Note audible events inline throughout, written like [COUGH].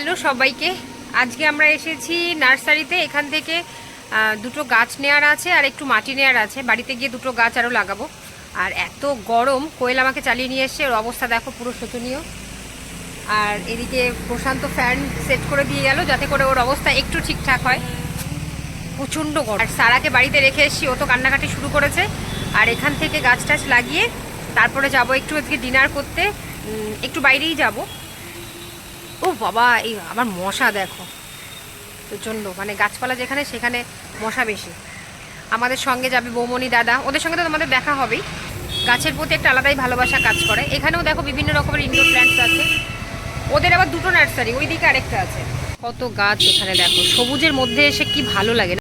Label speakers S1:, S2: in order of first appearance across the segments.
S1: Hello সবাইকে। আজকে আমরা এসেছি নার্সারিতে। এখান থেকে দুটো গাছ নেওয়ার আছে আর একটু মাটি নেওয়ার আছে। বাড়িতে গিয়ে দুটো গাছ আরও লাগাবো। আর এত গরম, কোয়েল আমাকে চালিয়ে নিয়ে এসছে। ওর অবস্থা দেখো পুরো শোচনীয়। আর এদিকে প্রশান্ত ফ্যান সেট করে দিয়ে গেল যাতে করে ওর অবস্থা একটু ঠিকঠাক হয়। প্রচণ্ড গরম। আর সারাকে বাড়িতে রেখে এসেছি। ও তো কান্নাকাটি শুরু করেছে। আর এখান থেকে গাছ টাছ লাগিয়ে তারপরে যাব একটু আজকে ডিনার করতে। একটু বাইরেই যাব। ও বাবা, এই আমার মশা দেখো। প্রচণ্ড মানে গাছপালা যেখানে, সেখানে মশা বেশি। আমাদের সঙ্গে যাবে বৌমনি দাদা। ওদের সঙ্গে তো তোমাদের দেখা হবেই। গাছের প্রতি একটা আলাদাই ভালোবাসা কাজ করে। এখানেও দেখো বিভিন্ন রকমের ইনডোর প্ল্যান্টস আছে। ওদের আবার দুটো নার্সারি ওই দিকে আরেকটা আছে। কত গাছ এখানে দেখো। সবুজের মধ্যে এসে কি ভালো লাগে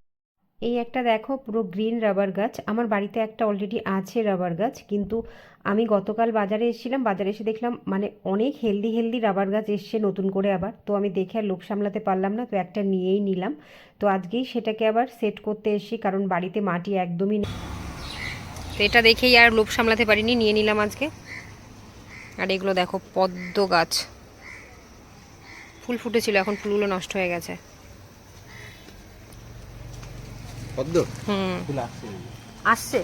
S1: এই একটা দেখো, পুরো গ্রিন রাবার গাছ। আমার বাড়িতে একটা অলরেডি আছে রাবার গাছ, কিন্তু আমি গতকাল বাজারে এসেছিলাম, বাজারে এসে দেখলাম মানে অনেক হেলদি হেলদি রাবার গাছ এসছে নতুন করে আবার। তো আমি দেখে আর লোভ সামলাতে পারলাম না, তো একটা নিয়েই নিলাম। তো আজকেই সেটাকে আবার সেট করতে এসেছি, কারণ বাড়িতে মাটি একদমই নেই। তো এটা দেখেই আর লোভ সামলাতে পারিনি, নিয়ে নিলাম আজকে। আর এগুলো দেখো, পদ্ম গাছ। ফুল ফুটেছিল, এখন ফুলগুলো নষ্ট হয়ে গেছে।
S2: পদ্ম?
S1: হুম।
S2: আসছে?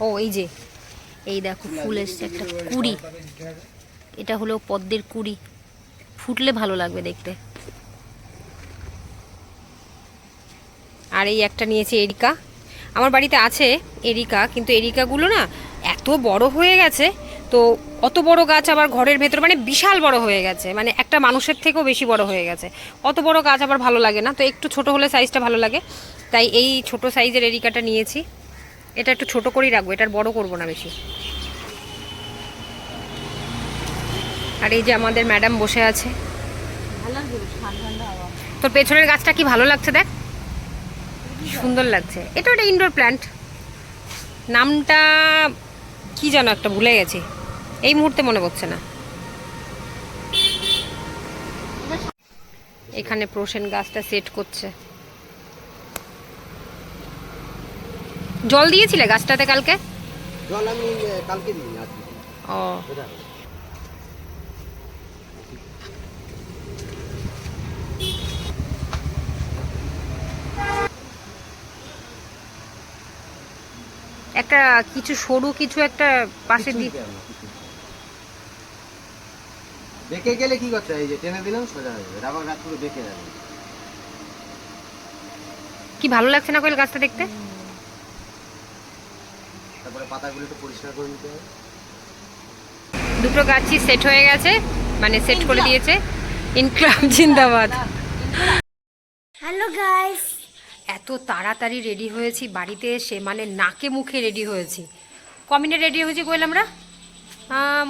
S1: ও এই যে। এই দেখো ফুল এসছে একটা কুড়ি। এটা হলো পদ্মের কুড়ি। ফুটলে ভালো লাগবে দেখতে। আর এই একটা নিয়েছি এরিকা। আমার বাড়িতে আছে এরিকা কিন্তু এরিকাগুলো না এত বড় হয়ে গেছে তো অত বড় গাছ আবার ঘরের ভেতর মানে বিশাল বড় হয়ে গেছে। মানে একটা মানুষের থেকেও বেশি বড় হয়ে গেছে। অত বড় গাছ আবার ভালো লাগে না। তো একটু ছোট হলে সাইজটা ভালো লাগে। তাই এই ছোট সাইজের এরিকাটা নিয়েছি। এটা একটু ছোট করেই রাখব, এটার বড় করব না বেশি। আর এই যে আমাদের ম্যাডাম বসে আছে। তোর পেছনের গাছটা কি ভালো লাগছে দেখ? সুন্দর লাগছে। এটা একটা ইনডোর প্ল্যান্ট নামটা কি যেন একটা ভুলে গেছি। এই মুহূর্তে মনে পড়ছে না। এখানে প্রসেন গাছটা সেট করছে। জল দিয়েছিলে গাছটাতে কালকে?
S2: জল আমি কালকে দিই
S1: ও। একটা কিছু সরু কিছু একটা পাশে দি
S2: বেঁকে গেলে কি করতে হয়? এই যে টেনে দিলাম সোজা হয়ে যাবে। রাবার গাছ পুরো বেঁকে যাবে।
S1: কি ভালো লাগছে না কোয়েল গাছটা দেখতে?
S2: তারপরে পাতাগুলো একটু পরিষ্কার করে নিতে হবে।
S1: দুটো গাছই সেট হয়ে গেছে মানে সেট করে দিয়েছে। ইনক্লাব জিন্দাবাদ।
S3: Hello guys.
S1: এত তাড়াতাড়ি রেডি হয়েছি বাড়িতে এসে মানে নাকে মুখে রেডি হয়েছি। ক মিনিট রেডি হয়েছি কইলাম আমরা?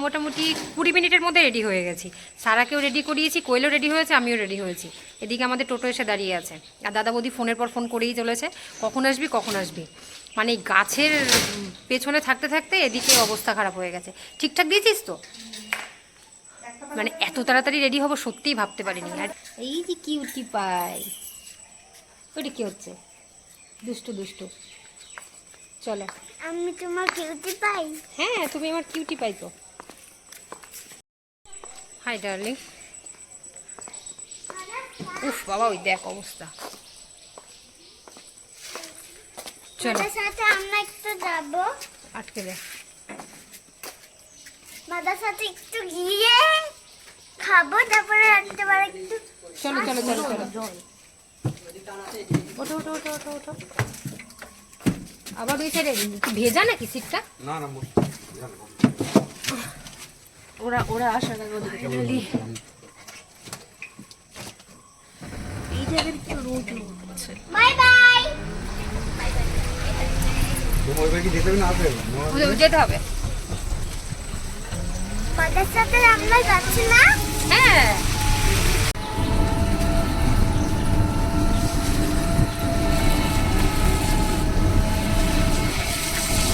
S1: মোটামুটি কুড়ি মিনিটের মধ্যে রেডি হয়ে গেছি। সারাকেও রেডি করিয়েছি, কোয়েলও রেডি হয়েছে, আমিও রেডি হয়েছি। এদিকে আমাদের টোটো এসে দাঁড়িয়ে আছে। আর দাদা বৌদি ফোনের পর ফোন করেই চলেছে, কখন আসবি কখন আসবি? মানে গাছের পেছনে থাকতে থাকতে এদিকে অবস্থা খারাপ হয়ে গেছে। ঠিকঠাক দিয়েছিস তো? মানে এত তাড়াতাড়ি রেডি হব সত্যিই ভাবতে পারিনি। আর এই যে কিউটি পাই ওটা কি হচ্ছে? দুষ্টু দুষ্টু। চলো।
S3: আমি তোমার কিউটি পাই।
S1: হ্যাঁ তুমি আমার কিউটি পাই তো। হাই ডার্লিং উফ বাবা ওই দেখ অবস্থা। চলো।
S3: সাথে আমরা একটু যাব।
S1: আটকে দেখ
S3: দাদার সাথে একটু গিয়ে খাব তারপরে রাত্রেবেলা একটু
S1: চলো চলো চলো চলো। ওঠো ওঠো ওঠো ওঠো। আবার ওই সাইডে ভেজা নাকি সিটটা
S2: না না
S1: ওরা ওরা আসার আগে ওদিকে। চলে এই জায়গায় কি রোদ হচ্ছে।
S3: Bye bye.
S2: যেতে হবে না আসবে?
S1: যেতে হবে।
S3: দাদার সাথে আমরা যাচ্ছি না
S1: হ্যাঁ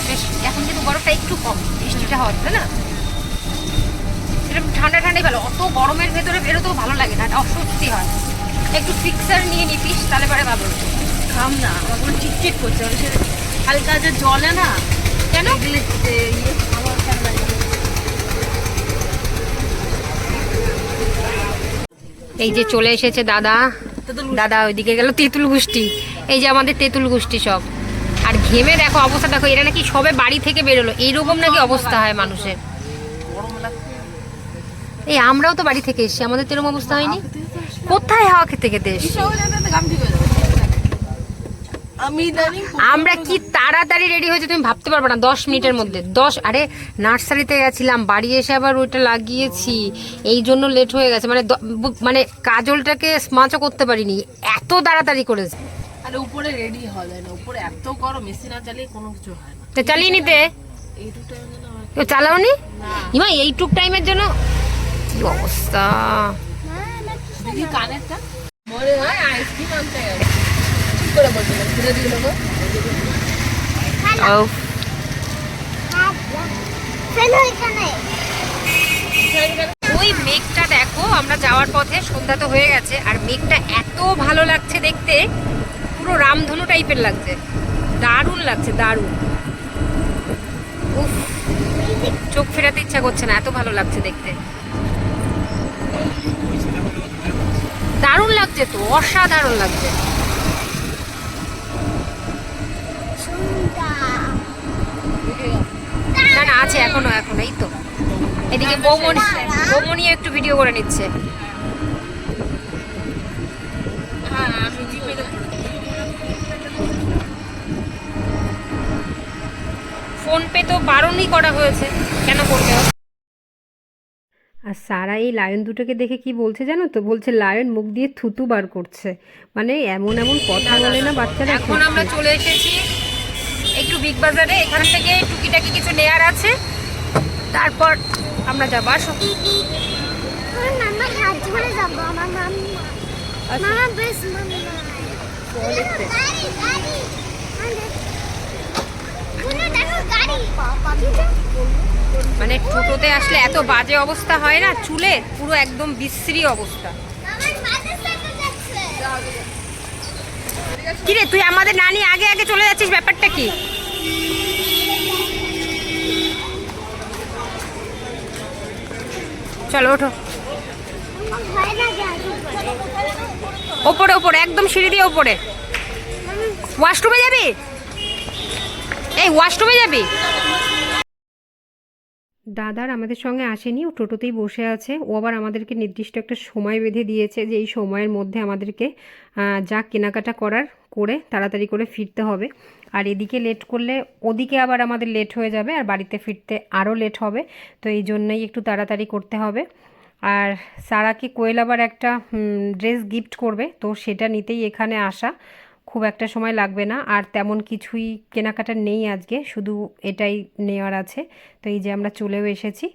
S1: বেশ এখন কিন্তু বরফটা একটু কম হচ্ছে না? ঠান্ডা ঠান্ডাই ভালো। অত গরমের ভেতরে বেরোতেও ভালো লাগে না অস্বস্তি হয়। একটু ফিক্সার নিয়ে নিতিস তাহলে পরে ভালো
S4: খাম না আমার কোনো টিকটিক করছে হালকা যে জলে না
S1: কেন?
S4: ইয়ে
S1: এই যে চলে এসেছে দাদা। দাদা ওইদিকে গেল তেঁতুল গুষ্টি এই যে আমাদের তেঁতুল গুষ্টি সব। আর ঘেমে দেখো অবস্থা দেখো এরা নাকি সবে বাড়ি থেকে বেরোলো। এইরকম নাকি অবস্থা হয় মানুষের। এই আমরাও তো বাড়ি থেকে এসেছি আমাদের তো এরকম অবস্থা হয়নি। কোথায় হাওয়া খেতে খেতে এসছি? আমরা কি তাড়াতাড়ি রেডি হয়েছে তুমি ভাবতে পারবে না দশ মিনিটের মধ্যে। দশ আরে নার্সারিতে গেছিলাম বাড়ি এসে আবার ওইটা লাগিয়েছি। এই জন্য লেট হয়ে গেছে। মানে মানে কাজলটাকে স্মাচও করতে পারিনি। এত তাড়াতাড়ি করেছে।
S4: আরে উপরে রেডি হওয়া যায় না। উপরে এত গরম মেশিন না চালিয়ে কোনো কিছু হয় না।
S1: তো চালিয়ে নিতে? চালাওনি? ইমা এইটুক টাইমের জন্য? কি অবস্থা?
S4: দিদি কানেরটা। মনে হয় আইসক্রিম আনতে গেছে ঠিক করে বলছিলাম ঘুরে দিল গো
S1: ও
S3: ফেলো এখানে
S1: ওই মেঘটা দেখো আমরা যাওয়ার পথে সন্ধ্যা তো হয়ে গেছে আর মেঘটা এত ভালো লাগছে দেখতে। পুরো রামধনু টাইপের লাগছে। দারুণ লাগছে, দারুণ। উফ, চোখ ফেরাতে ইচ্ছা করছে না, এত ভালো লাগছে দেখতে। দারুণ লাগছে তো, অসাধারণ লাগছে। না না, আছে এখনও এখনও, এই তো। এদিকে বৌমনি বৌমনি একটু ভিডিও করে নিচ্ছে।
S4: হ্যাঁ
S1: ফোন পে তো বারণই করা হয়েছে। কেন করবে আর সারা এই লায়ন দুটোকে দেখে কি বলছে জানো তো? বলছে লায়ন মুখ দিয়ে থুতু বার করছে। মানে এমন এমন কথা বলে না বাচ্চারা এখন আমরা চলে এসেছি একটু বিগ বাজারে এখান থেকে টুকিটাকি কিছু নেয়ার আছে। তারপর আমরা যাব। আসো।
S3: আমার মামা মাম্মা মামা বেশ মাম্মা গাড়ি গাড়ি শুনো দেখো গাড়ি
S1: মানে টোটোতে আসলে এত বাজে অবস্থা হয় না, চুলে পুরো একদম বিশ্রী অবস্থা। কিরে, তুই আমাদের নানি আগে আগে চলে যাচ্ছিস, ব্যাপারটা কি? চলো, ওঠো। ওপরে ওপরে, একদম সিঁড়ি দিয়ে ওপরে। ওয়াশরুমে যাবি? এই ওয়াশরুমে যাবি? দাদার আমাদের সঙ্গে আসেনি, ও টোটোতেই বসে আছে। ও আবার আমাদেরকে নির্দিষ্ট একটা সময় বেঁধে দিয়েছে যে এই সময়ের মধ্যে আমাদেরকে যা কেনাকাটা করার করে তাড়াতাড়ি করে ফিরতে হবে। আর এদিকে লেট করলে ওদিকে আবার আমাদের লেট হয়ে যাবে আর বাড়িতে ফিরতে আরও লেট হবে। তো এই জন্যই একটু তাড়াতাড়ি করতে হবে। আর সারাকে কোয়েল আবার একটা ড্রেস গিফট করবে, তো সেটা নিতেই এখানে আসা। খুব একটা সময় লাগবে না, আর তেমন কিছুই কেনাকাটা নেই আজকে, শুধু এটাই নেওয়ার আছে। তো এই যে আমরা চলেও এসেছি।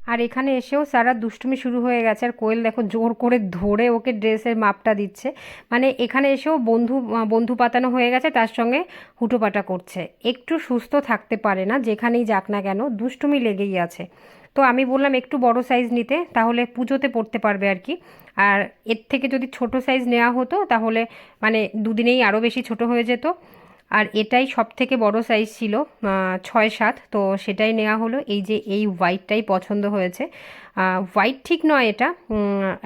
S1: আর এখানে এসেও সারা দুষ্টুমি শুরু হয়ে গেছে। আর কোয়েল দেখো জোর করে ধরে ওকে ড্রেসের মাপটা দিচ্ছে। মানে এখানে এসেও বন্ধু বন্ধু পাতানো হয়ে গেছে, তার সঙ্গে হুটোপাটা করছে। একটু সুস্থ থাকতে পারে না, যেখানেই যাক না কেন, দুষ্টুমি লেগেই আছে। তো আমি বললাম একটু বড় সাইজ নিতে, তাহলে পুজোতে পড়তে পারবে আর কি। আর এর থেকে যদি ছোট সাইজ নেওয়া হতো, তাহলে মানে দুদিনেই আরও বেশি ছোট হয়ে যেত। আর এটাই সব থেকে বড় সাইজ ছিল ছয় সাত। তো সেটাই নেওয়া হলো। এই যে এই হোয়াইটটাই পছন্দ হয়েছে। হোয়াইট ঠিক নয় এটা।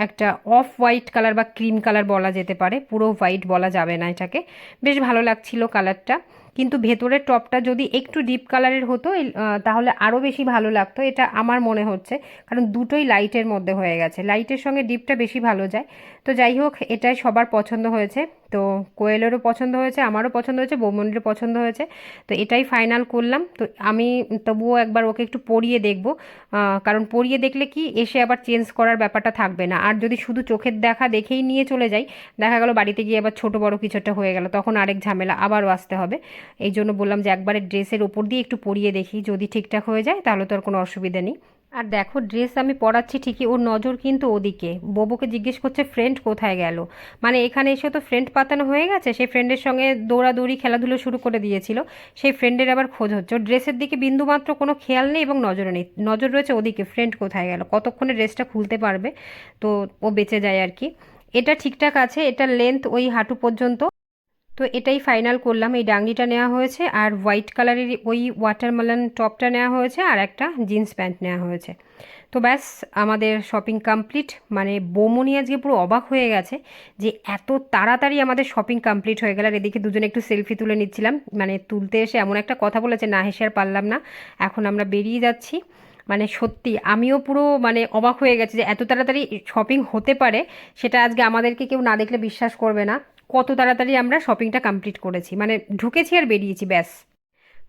S1: একটা অফ হোয়াইট কালার বা ক্রিম কালার বলা যেতে পারে। পুরো হোয়াইট বলা যাবে না এটাকে। বেশ ভালো লাগছিল কালারটা কিন্তু ভেতরের টপটা যদি একটু ডিপ কালারের হতো তাহলে আরও বেশি ভালো লাগতো। এটা আমার মনে হচ্ছে, কারণ দুটোই লাইটের মধ্যে হয়ে গেছে। লাইটের সঙ্গে ডিপটা বেশি ভালো যায়। তো যাই হোক, এটাই সবার পছন্দ হয়েছে। তো কোয়েলেরও পছন্দ হয়েছে, আমারও পছন্দ হয়েছে বৌমনিরও পছন্দ হয়েছে। তো এটাই ফাইনাল করলাম। তো আমি তবুও একবার ওকে একটু পরিয়ে দেখব। কারণ পরিয়ে দেখলে কি এসে আবার চেঞ্জ করার ব্যাপারটা থাকবে না। আর যদি শুধু চোখের দেখা দেখেই নিয়ে চলে যাই, দেখা গেল বাড়িতে গিয়ে আবার ছোট বড় কিছু একটা হয়ে গেল, তখন আরেক ঝামেলা, আবারও আসতে হবে। এই জন্য বললাম যে একবারে ড্রেসের ওপর দিয়ে একটু পরিয়ে দেখি, যদি ঠিকঠাক হয়ে যায় তাহলে তো আর কোনো অসুবিধা নেই। আর দেখো ড্রেস আমি পরাচ্ছি ঠিকই, ওর নজর কিন্তু ওদিকে। ববুকে জিজ্ঞেস করছে ফ্রেন্ড কোথায় গেল? মানে এখানে এসে তো ফ্রেন্ড পাতানো হয়ে গেছে সেই ফ্রেন্ডের সঙ্গে দৌড়াদৌড়ি, খেলাধুলো শুরু করে দিয়েছিল। সেই ফ্রেন্ডের আবার খোঁজ হচ্ছে। ওর ড্রেসের দিকে বিন্দুমাত্র কোনো খেয়াল নেই এবং নজর নেই। নজর রয়েছে ওদিকে ফ্রেন্ড কোথায় গেল? কতক্ষণে ড্রেসটা খুলতে পারবে? তো ও বেঁচে যায় আর কি। এটা ঠিকঠাক আছে, এটা লেন্থ ওই হাঁটু পর্যন্ত। তো এটাই ফাইনাল করলাম। এই ডাংরিটা নেওয়া হয়েছে আর হোয়াইট কালারের ওই ওয়াটারমেলন টপটা নেওয়া হয়েছে আর একটা জিন্স প্যান্ট নেওয়া হয়েছে। তো ব্যাস, আমাদের শপিং কমপ্লিট মানে বৌমনি আজকে পুরো অবাক হয়ে গেছে যে এত তাড়াতাড়ি আমাদের শপিং কমপ্লিট হয়ে গেল। আর এদিকে দুজনে একটু সেলফি তুলে নিচ্ছিলাম। মানে তুলতে এসে এমন একটা কথা বলেছে, না হেসে আর পারলাম না। এখন আমরা বেরিয়ে যাচ্ছি। মানে সত্যি আমিও পুরো মানে অবাক হয়ে গেছি যে এত তাড়াতাড়ি শপিং হতে পারে, সেটা আজকে আমাদেরকে কেউ না দেখলে বিশ্বাস করবে না। কত তাড়াতাড়ি আমরা শপিংটা কমপ্লিট করেছি। মানে ঢুকেছি আর বেরিয়েছি, ব্যাস।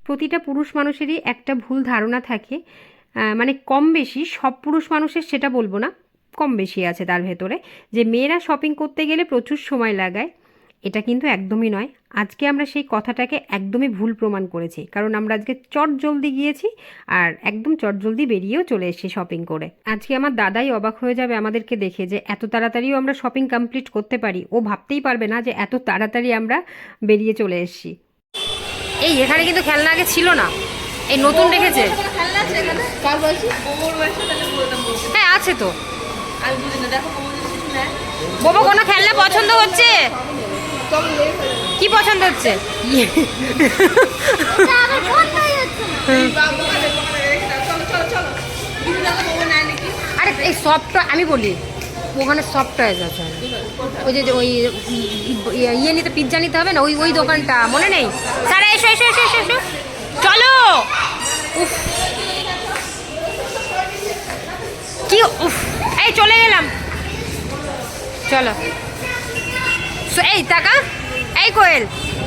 S1: প্রতিটা পুরুষ মানুষেরই একটা ভুল ধারণা থাকে। মানে কম বেশি সব পুরুষ মানুষের সেটা বলব না, কম বেশি আছে তার ভেতরে। যে মেয়েরা শপিং করতে গেলে প্রচুর সময় লাগায়। এটা কিন্তু একদমই নয়। আজকে আমরা সেই কথাটাকে একদমই ভুল প্রমাণ করেছি। কারণ আমরা আজকে চট জলদি গিয়েছি আর একদম চট জলদি বেরিয়েও চলে এসেছি শপিং করে। আজকে আমার দাদাই অবাক হয়ে যাবে আমাদেরকে দেখে যে এত তাড়াতাড়িও আমরা শপিং কমপ্লিট করতে পারি। ও ভাবতেই পারবে না যে এত তাড়াতাড়ি আমরা বেরিয়ে চলে এসেছি। এই এখানে কিন্তু খেলনা আগে ছিল না। এই নতুন রেখেছে। হ্যাঁ আছে তো। বাবা কোনো খেলনা পছন্দ হচ্ছে? কি পছন্দ হচ্ছে? আরে, এই সফট আমি বলি, ওখানে সফট টয়েস আছে। ওই যে ওই ইয়ে- ইয়ে নিতে পিৎজা নিতে হবে না, ওই ওই দোকানটা, মনে নেই? সারা, এসো এসো এসো এসো এসো। চলো! উফ। কি, উফ। এই, চলে গেলাম। চলো। এই টাকা, এই কোয়েল,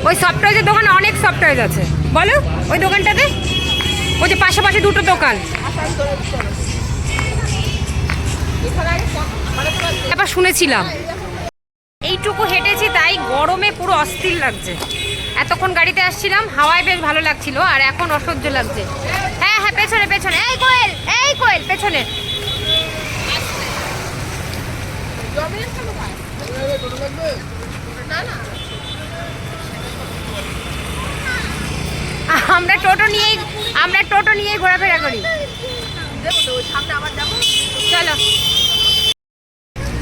S1: ওই সফটওয়্যারের দোকানে অনেক সফটওয়্যার আছে। বলো, ওই দোকানটাতে? ওই যে পাশাপাশি দুটো দোকান। ব্যাপার শুনেছিলাম। এইটুকু হেঁটেছি, তাই গরমে পুরো অস্থির লাগছে। এতক্ষণ গাড়িতে আসছিলাম, হাওয়ায় বেশ ভালো লাগছিল, আর এখন অসহ্য লাগছে। হ্যাঁ হ্যাঁ পেছনে পেছনে। এই কোয়েল এই কোয়েল, পেছনে। আমরা টোটো নিয়েই আমরা টোটো নিয়েই ঘোরাফেরা করি। চলো।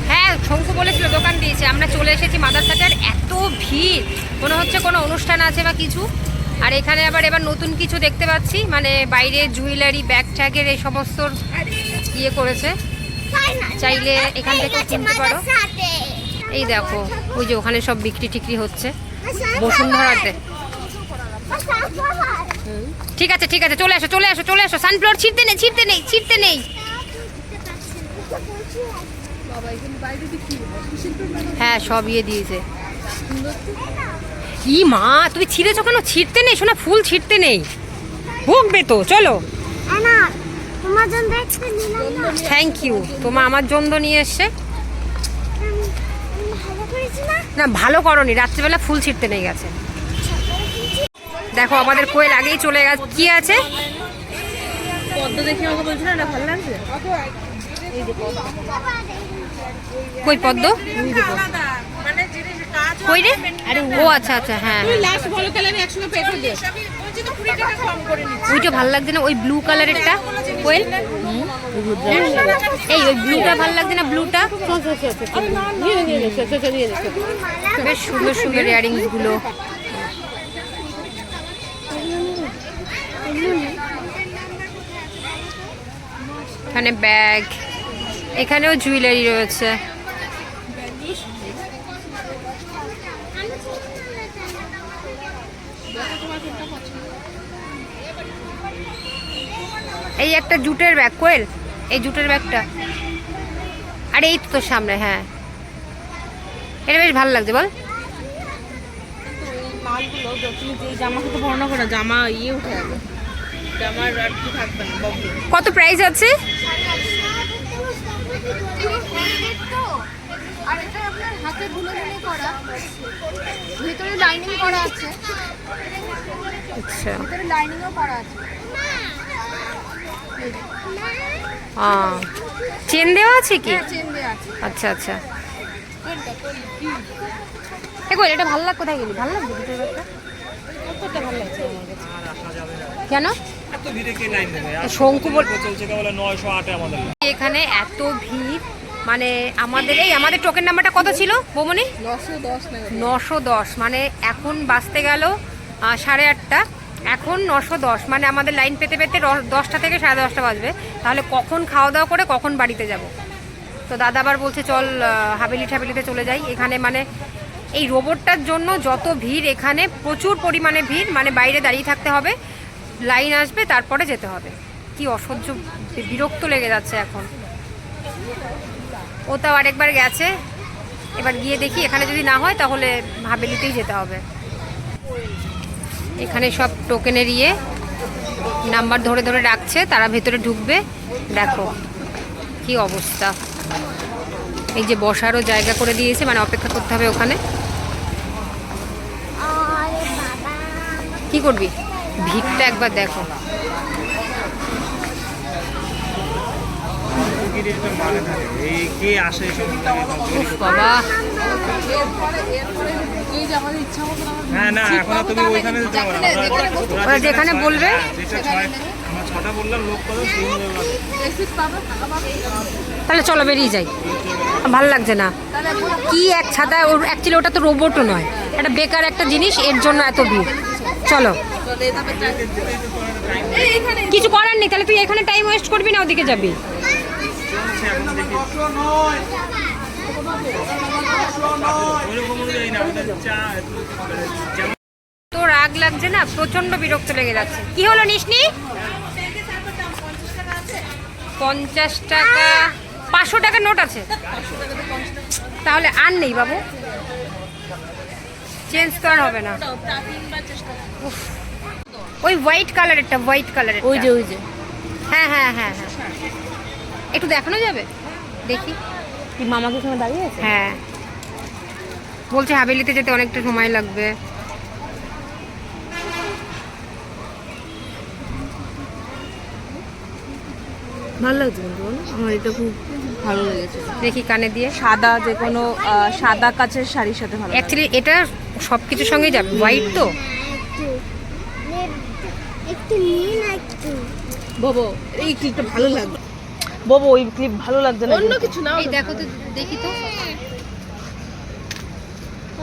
S1: হ্যাঁ শঙ্কু বলেছিল দোকান দিয়েছে। আমরা চলে এসেছি মাদার মাদারসাটার এত ভিড়। মনে হচ্ছে কোনো অনুষ্ঠান আছে বা কিছু। আর এখানে আবার এবার নতুন কিছু দেখতে পাচ্ছি। মানে বাইরে জুয়েলারি ব্যাগ ট্যাগের এই সমস্ত ইয়ে করেছে। চাইলে এখান
S3: থেকে
S1: কিনতে পারো। এই দেখো ওই যে ওখানে সব বিক্রি টিক্রি হচ্ছে। বসুন্ধরাতে। ঠিক আছে ঠিক আছে চলে আসো চলে আসো চলে আসো। সানফ্লাওয়ার ছিঁড়তে নেই ছিঁড়তে নেই ছিঁড়তে নেই। হ্যাঁ সব ইয়ে দিয়েছে। ই মা তুমি ছিঁড়েছো কেন? ছিঁড়তে নেই শোনা ফুল ছিঁড়তে নেই। ভুগবে তো চলো। থ্যাংক ইউ তোমা আমার জন্য নিয়ে এসছে।
S3: না?
S1: না ভালো করনি রাত্রিবেলা ফুল ছিঁড়তে নেই গেছে দেখো আমাদের কোয়েল আগেই চলে গেছে কি আছে কই পদ্ম
S4: মানে
S1: কই রে ও আচ্ছা আচ্ছা হ্যাঁ হ্যাঁ।
S4: লাস্ট বলো তাহলে আমি একসঙ্গে পে করে দিই বলছি তো কুড়ি টাকা কম করে নিচ্ছি
S1: ওইটা ভালো লাগছে না ওই ব্লু কালারেরটা কোয়েল এই, ওই ব্লুটা ভালো লাগছে না ব্লুটা বেশ সুন্দর সুন্দর ইয়ারিংসগুলো এখানে ব্যাগ এখানেও জুয়েলারি রয়েছে। এই একটা জুটের ব্যাগ কোয়েল? এই জুটের ব্যাগটা। আরে এই তো তোর সামনে হ্যাঁ। এটা বেশ ভালো লাগছে বল।
S4: মালগুলো তুমি যে জামা কত বর্ণনা জামা ইয়ে
S1: কত প্রাইস আছে?
S3: আর এটা আপনার হাতে ধুলো ধুলো করা। ভিতরে লাইনিং করা আছে।
S1: আচ্ছা।
S3: ভিতরে লাইনিংও করা আছে।
S1: চেন দেওয়া আছে কি?
S3: আছে।
S1: আচ্ছা আচ্ছা। কই এটা ভালো লাগ কোথায় গেলি? ভালো ব্যাগটা
S4: লাগছে
S1: কেন?
S5: এত ভিড়ে কে লাইন দেবে?
S1: শঙ্কু এখানে এত ভিড় মানে আমাদের এই আমাদের টোকেন নাম্বারটা কত ছিল বৌমনি?
S4: নশো দশ
S1: মানে এখন বাঁচতে গেল সাড়ে আটটা। এখন নশো দশ মানে আমাদের লাইন পেতে পেতে দশটা থেকে সাড়ে দশটা বাজবে। তাহলে কখন খাওয়া দাওয়া করে কখন বাড়িতে যাব? তো দাদা আবার বলছে, চল হাবেলি ঠাবেলিতে চলে যাই। এখানে মানে এই রোবটটার জন্য যত ভিড় এখানে, প্রচুর পরিমাণে ভিড় মানে বাইরে দাঁড়িয়ে থাকতে হবে, লাইন আসবে, তারপরে যেতে হবে। কি অসহ্য, বিরক্ত লেগে যাচ্ছে এখন। ও তাও আরেকবার গেছে। এবার গিয়ে দেখি, এখানে যদি না হয়, তাহলে হাবেলিতেই যেতে হবে। এখানে সব টোকেনের ইয়ে নাম্বার ধরে ধরে রাখছে তারা ভেতরে ঢুকবে। দেখো কি অবস্থা। এই যে বসারও জায়গা করে দিয়েছে মানে অপেক্ষা করতে হবে ওখানে। কি করবি? ভিড়টা একবার দেখো।
S5: এই কে আসে এসব
S1: বাবা।
S5: হ্যাঁ না এখন তুমি ওইখানে যেতে পারো ওরা-
S1: যেখানে বলবে
S5: ছটা বললাম লোক কত?
S1: তাহলে চলো বেরিয়ে যাই। ভালো লাগছে না। কি এক ছাতা ওর অ্যাকচুয়ালি ওটা তো রোবটও নয়। একটা বেকার একটা জিনিস এর জন্য এত ভিড়। চলো।
S4: চলে তবে এই এখানে
S1: কিছু করার নেই তাহলে তুই এখানে টাইম ওয়েস্ট করবি না ওদিকে যাবি। তো রাগ লাগছে না? প্রচণ্ড বিরক্ত লেগে যাচ্ছে। কি হলো নিসনি পঞ্চাশ টাকা। পাঁচশো টাকার নোট আছে। তাহলে আর নেই বাবু। চেঞ্জ আর হবে না। ওই হোয়াইট কালারেরটা হোয়াইট কালারের
S4: ওই যে ওই যে।
S1: হ্যাঁ হ্যাঁ হ্যাঁ হ্যাঁ। একটু দেখানো যাবে? দেখি।
S4: মামাকে মামা দাঁড়িয়ে আছে?
S1: হ্যাঁ। বলছে হাভেলিতে যেতে অনেকটা সময় লাগবে।
S4: ভালো লাগছে আমার এটা খুব ভালো লেগেছে।
S1: দেখি কানে দিয়ে।
S4: সাদা যে কোনো সাদা কাচের শাড়ির সাথে ভালো
S1: অ্যাকচুয়ালি এটা সব কিছুর সঙ্গেই যাবে। হোয়াইট তো?
S3: একটু নে- একটু
S4: বাবু এই ক্লিপটা ভালো লাগবে বাবু ওই ক্লিপ ভালো লাগছে না অন্য কিছু না
S1: এই দেখো তো দেখি তো।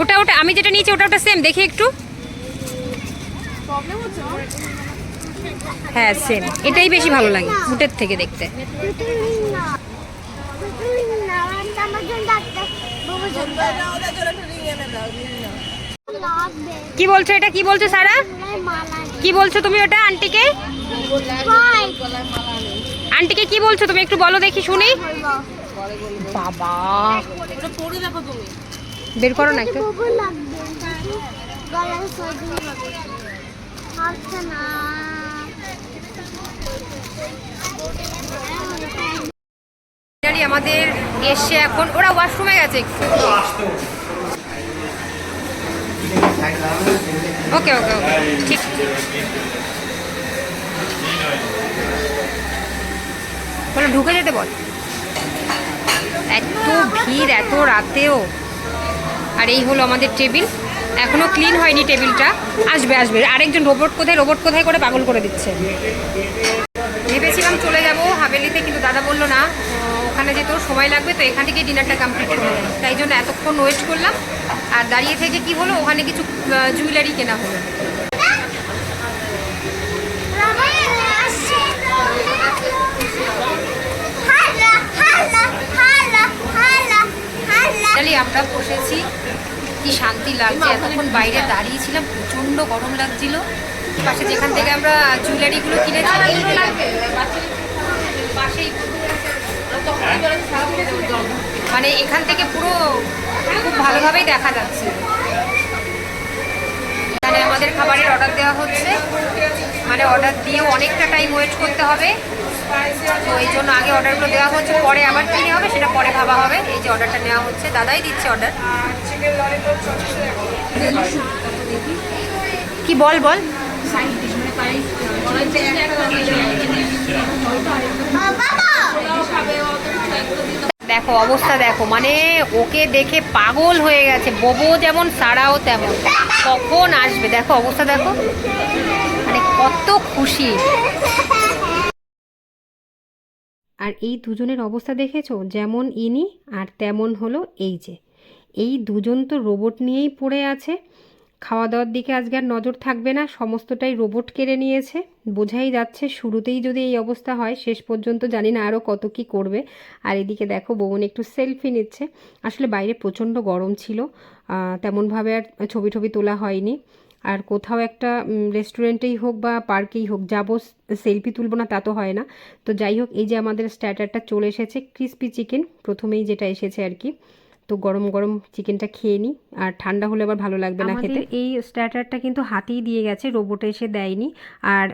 S1: ওটা ওটা আমি যেটা নিয়েছি ওটা ওটা সেম দেখি একটু। হ্যাঁ সেম এটাই বেশি ভালো লাগে বুটের থেকে দেখতে। কি বলছো এটা? কি বলছো সারা? কি বলছো তুমি ওটা আন্টিকে? আন্টিকে কি বলছো তুমি? একটু বলো দেখি শুনি। বাবা। বের করো না একটু। আমাদের এসছে এখন ওরা ওয়াশরুমে গেছে ওকে ওকে ওকে। ঠিক। ঢুকে যেতে বল। এত ভিড় এত রাতেও। আর এই হলো আমাদের টেবিল। এখনও ক্লিন হয়নি টেবিলটা। আসবে আসবে। আরেকজন রোবট কোথায়? রোবট কোথায় করে পাগল করে দিচ্ছে? ভেবেছিলাম চলে যাব হাভেলিতে, কিন্তু দাদা বলল না। ওখানে যেতে ওর সময় লাগবে, তো এখান থেকে ডিনারটা কমপ্লিট করে। তাই জন্য এতক্ষণ ওয়েট করলাম। আর দাঁড়িয়ে থেকে কি হলো? ওখানে কিছু জুয়েলারি কেনা হলো
S3: রামা আসছে হালা হালা হালা হালা
S1: ফাইনালি আমরা বসেছি। কি শান্তি লাগছে। এতক্ষণ বাইরে দাঁড়িয়েছিলাম প্রচণ্ড গরম লাগছিল। পাশে যেখান থেকে আমরা জুয়েলারিগুলো কিনেছি মানে এখান থেকে পুরো খুব ভালোভাবেই দেখা যাচ্ছে। এখানে আমাদের খাবারের অর্ডার দেওয়া হচ্ছে। মানে অর্ডার দিয়ে অনেকটা টাইম ওয়েট করতে হবে। তো এই জন্য আগে অর্ডারগুলো দেওয়া হচ্ছে, পরে আবার কিনে হবে, সেটা পরে ভাবা হবে। এই যে অর্ডারটা নেওয়া হচ্ছে, দাদাই দিচ্ছে অর্ডার কি বল বল। দেখো, অবস্থা দেখো মানে ওকে দেখে পাগল হয়ে গেছে বোবো যেমন, সারাও তেমন। কখন আসবে? দেখো, অবস্থা দেখো। মানে কত খুশি। আর এই দুজনের অবস্থা দেখেছ? যেমন ইনি আর তেমন হলো এই যে। এই দুজন তো রোবট নিয়েই পড়ে আছে। খাওয়া দাওয়ার দিকে আজকে আর নজর থাকবে না। সমস্তটাই রোবট কেড়ে নিয়েছে। বোঝাই যাচ্ছে শুরুতেই যদি এই অবস্থা হয়, শেষ পর্যন্ত জানি না আরও কত কি করবে। আর এদিকে দেখো বউন একটু সেলফি নিচ্ছে। আসলে বাইরে প্রচণ্ড গরম ছিল। তেমনভাবে আর ছবি টবি তোলা হয়নি। আর কোথাও একটা রেস্টুরেন্টেই হোক বা পার্কেই হোক যাব সেলফি তুলবো না তা তো হয় না। তো যাই হোক এই যে আমাদের স্ট্যাটারটা চলে এসেছে ক্রিস্পি চিকেন প্রথমেই যেটা এসেছে আর কি। তো গরম গরম চিকেনটা খেয়ে নিই আর ঠান্ডা হলে আবার ভালো লাগবে না খেতে। এই স্ট্যাটারটা কিন্তু হাতেই দিয়ে গেছে রোবটে এসে দেয়নি। আর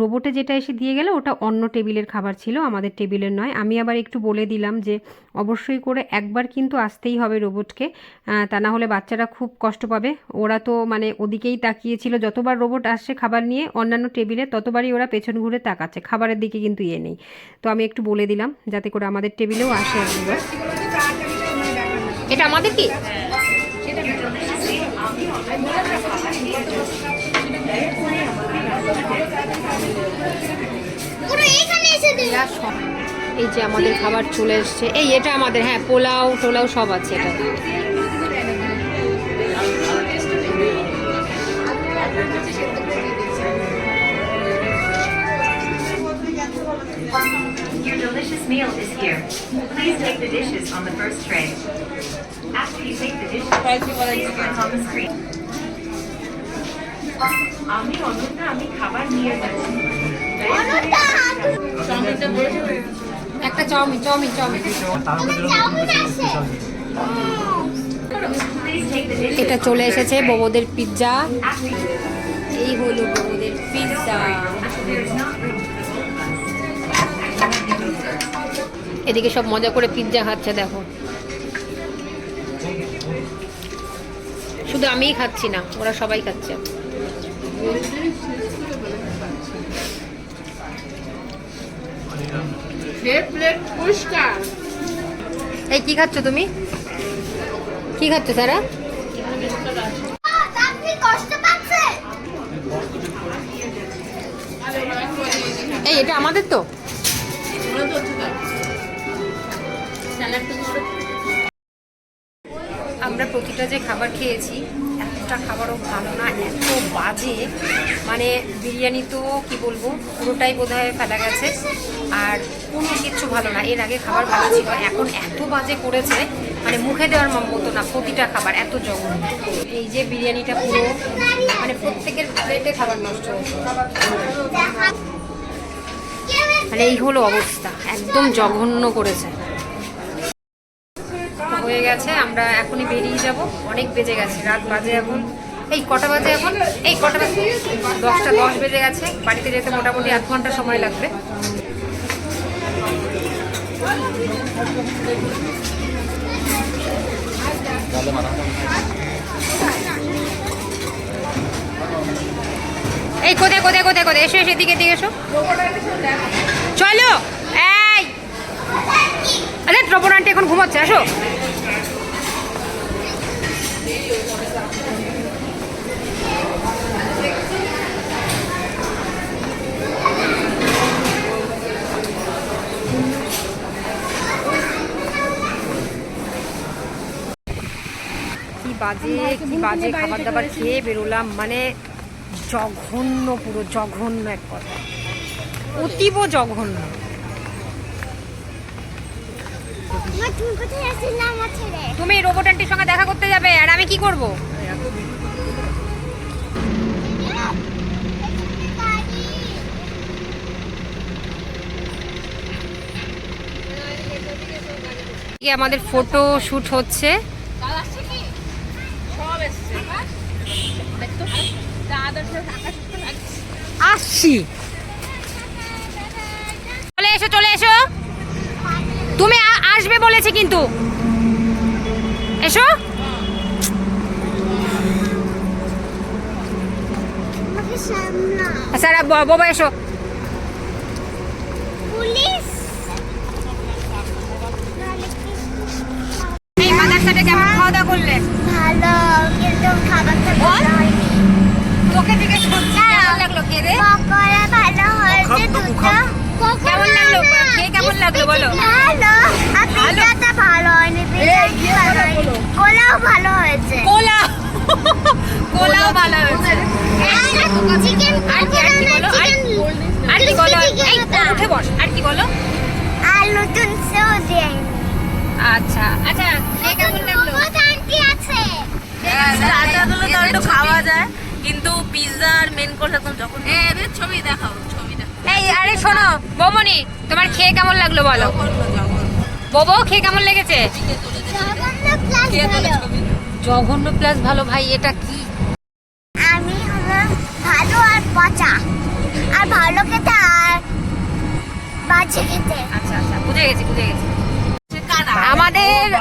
S1: রোবটে যেটা এসে দিয়ে গেল, ওটা অন্য টেবিলের খাবার ছিল, আমাদের টেবিলের নয়। আমি আবার একটু বলে দিলাম যে, অবশ্যই করে একবার কিন্তু আসতেই হবে রোবটকে। তা না হলে বাচ্চারা খুব কষ্ট পাবে। ওরা তো মানে ওদিকেই তাকিয়েছিল, যতবার রোবট আসছে খাবার নিয়ে অন্যান্য টেবিলে, ততবারই ওরা পেছন ঘুরে তাকাচ্ছে। খাবারের দিকে কিন্তু ইয়ে নেই। তো আমি একটু বলে দিলাম, যাতে করে আমাদের টেবিলেও আসে এটা আমাদের কি? এই যে আমাদের খাবার চলে এসছে। এই এটা আমাদের হ্যাঁ পোলাও টোলাও সব আছে এটা।
S6: আমি অন্য আমি খাবার নিয়ে যাচ্ছি।
S1: একটা এটা চলে এসেছে বৌদের পিৎজা। এই হলো বৌদের পিৎজা। এদিকে সব মজা করে পিৎজা খাচ্ছে, দেখো। শুধু আমিই খাচ্ছি না, ওরা সবাই খাচ্ছে। এই কি খাচ্ছ তুমি? কি খাচ্ছ সারা?
S3: পাচ্ছে
S1: এই এটা আমাদের তো। আমরা প্রতিটা যে খাবার খেয়েছি একটা খাবারও ভালো না, এত বাজে। মানে বিরিয়ানি তো কি বলব, পুরোটাই বোধহয় ফেলা গেছে। আর কোনো কিছু ভালো না। এর আগে খাবার ভালো ছিল, এখন এত বাজে করেছে। মানে মুখে দেওয়ার মতো না, প্রতিটা খাবার, এত জঘন্য। এই যে বিরিয়ানিটা পুরো মানে প্রত্যেকের প্লেটে খাবার নষ্ট হয়েছে। মানে এই হলো অবস্থা, একদম জঘন্য করেছে। গেছে, আমরা এখনই বেরিয়ে যাব। অনেক বেজে গেছে, রাত বাজে এখন। এই কটা বাজে এখন? এই কটা বাজে, দশটা দশ বেজে গেছে। বাড়িতে যেতে মোটামুটি আধ ঘণ্টা সময় লাগবে। এই কোথায় কোথায় কোথায় কোথায়? এসো এসো, এদিকে এদিকে এসো। চলো, এই! আরে দ্রবণ আন্টি এখন ঘুমাচ্ছে, আসো। বাজে কি বাজে খাবার দাবার খেয়ে বেরোলাম মানে জঘন্য পুরো জঘন্য এক কথা। অতীব জঘন্য।
S3: তুমি
S1: রোবট আন্টির সঙ্গে দেখা করতে যাবে, আর আমি কি করব? আমাদের ফটো শ্যুট হচ্ছে। চলে এসো চলে এসো। তুমি আসবে বলেছে কিন্তু। এসো।
S3: আমাকে
S1: বাবা এসো।
S3: পুলিশ
S1: এই মাদারসাটা কেমন খাওয়া দাওয়া করলে?
S3: ভালো কিন্তু খাবারটা ভালো হয়নি
S1: তোকে জিজ্ঞেস করছি কেমন লাগল কে রে
S3: পকোড়া ভালো হয়েছে দুটো।
S1: কেমন লাগল? খেয়ে কেমন লাগল বলো?
S3: ভালো। আর পিৎজাটা ভালো হয়নি কোলাও ভালো হয়েছে।
S1: কোলা কোলাও ভালো হয়েছে। আর কি বলো? আর আর কি বলো? এই উঠে বস। আর কি বলো?
S3: আর নতুন
S1: আচ্ছা আচ্ছা খেয়ে কেমন লাগল?
S3: আন্টি আছে।
S4: স্টার্টারগুলো তো একটু খাওয়া যায় কিন্তু পিৎজা আর মেন কোর্স একদম যখন ছবি দেখাও।
S1: এই আরে শোনো বৌমনি তোমার খেয়ে কেমন লাগল বলো? ববো খেয়ে কেমন লেগেছে?
S3: জঘন্য প্লাস ভালো
S1: ভাই এটা কি?
S3: আমি ভালো আর পচা। আর ভালো খেতে আর বাজে খেতে।
S1: আচ্ছা আচ্ছা বুঝে গেছি বুঝে গেছি। আমাদের [LAUGHS]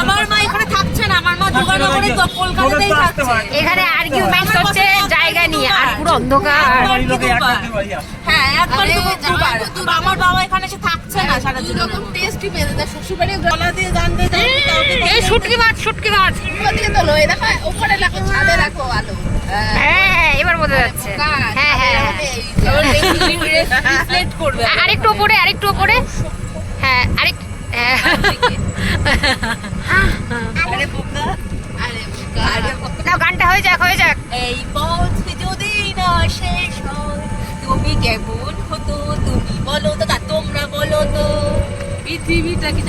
S4: আমার মা এখানে থাকছে না আমার মা দুর্গানগরে কলকাতাতেই থাকছে।
S1: এখানে আর্গুমেন্ট হচ্ছে জায়গা নিয়ে আর পুরো অন্ধকার।
S5: দুই।
S4: হ্যাঁ একবার দুবার দুবার। আমার বাবা এখানে এসে থাকছে না সারা জীবন রকম টেস্টি পেতে তার শ্বশুর বাড়ি গলা দিয়ে গান দিয়ে
S1: এই শুটকি মাছ শুটকি মাছ।
S4: দিকে তো লয়ে দেখো উপরে রাখো ছাদে রাখো আলো।
S1: হ্যাঁ। হ্যাঁ এবার বোঝা যাচ্ছে। হ্যাঁ হ্যাঁ হ্যাঁ। আরেকটু উপরে আরেকটু উপরে হ্যাঁ আরেক হ্যাঁ। নাও গানটা হয়ে যাক হয়ে যাক।
S4: এই পথ যদি না শেষ হয় তুমি কেমন হতো তুমি বলো তো না তোমরা বলো তো। পৃথিবীটা কি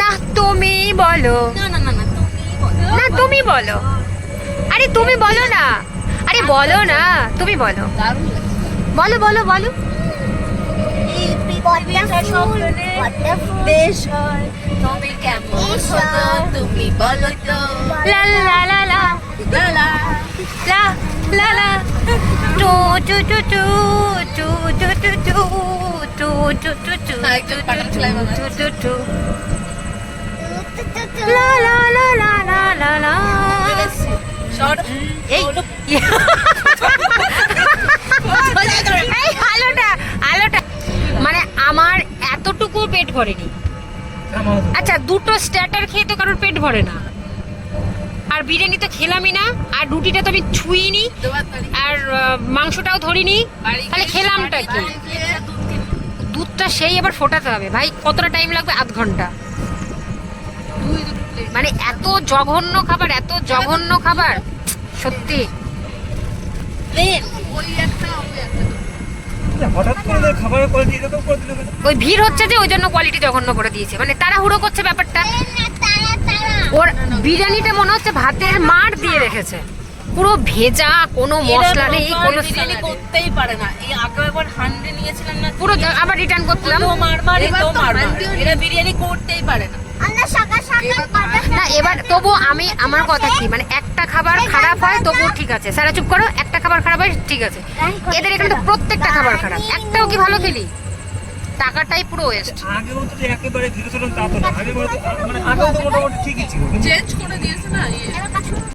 S1: না তুমি বলো।
S4: না না না না তুমি বলো।
S1: না তুমি বলো। আরে তুমি বলো না। আরে বলো না তুমি বলো। বলো বলো বলো।
S4: এই পৃথিবীটা স্বপ্নে দেশ হয়। তুমি কেমন হতো তুমি বলো তো
S1: লা লা লা লা
S4: লা লা
S1: লা লা লা টু টু টু টু টু টু টু টু টু টু টু টু। টু টু টু লা লা লা লা লা লা লা
S4: শর্ট
S1: এই এই আলোটা আলোটা মানে আমার এতটুকু পেট ভরেনি আচ্ছা দুটো স্টার্টার খেয়ে তো কারোর পেট ভরে না। আর বিরিয়ানি তো খেলামই না আর রুটিটা তো আমি ছুঁইনি আর মাংসটাও ধরিনি তাহলে খেলামটা কি? দুধটা সেই আবার ফোটাতে হবে। ভাই কতটা টাইম লাগবে? আধ ঘণ্টা। মানে এত জঘন্য খাবার এত জঘন্য খাবার সত্যি।
S5: হঠাৎ করে খাবারের কোয়ালিটি এরকম করে দিল
S1: ওই ভিড় হচ্ছে যে ওই জন্য কোয়ালিটি জঘন্য করে দিয়েছে। মানে তাড়াহুড়ো করছে ব্যাপারটা। ওর বিরিয়ানিটা মনে হচ্ছে ভাতের মার দিয়ে রেখেছে। পুরো ভেজা কোনো মশলা নেই কোনো
S4: বিরিয়ানি করতেই পারে না। এই আগে হান্ডে নিয়েছিলাম না
S1: পুরো আবার রিটার্ন করলাম
S4: তো মারমার তো মারমার এরা বিরিয়ানি করতেই পারে না।
S3: আমরা সকাল সকাল
S1: না এবার তবু আমি আমার কথা কি মানে একটা খাবার খারাপ হয় তবু ঠিক আছে। স্যারা চুপ করো একটা খাবার খারাপ হয় ঠিক আছে। এদের এখানে তো প্রত্যেকটা খাবার খারাপ। একটাও কি ভালো খেলি? টাকাটাই পুরো ওয়েস্ট
S5: আগেও তো একেবারে তা তো না আগে মানে আগেও তো মোটামুটি ঠিকই ছিল
S4: চেঞ্জ করে দিয়েছে না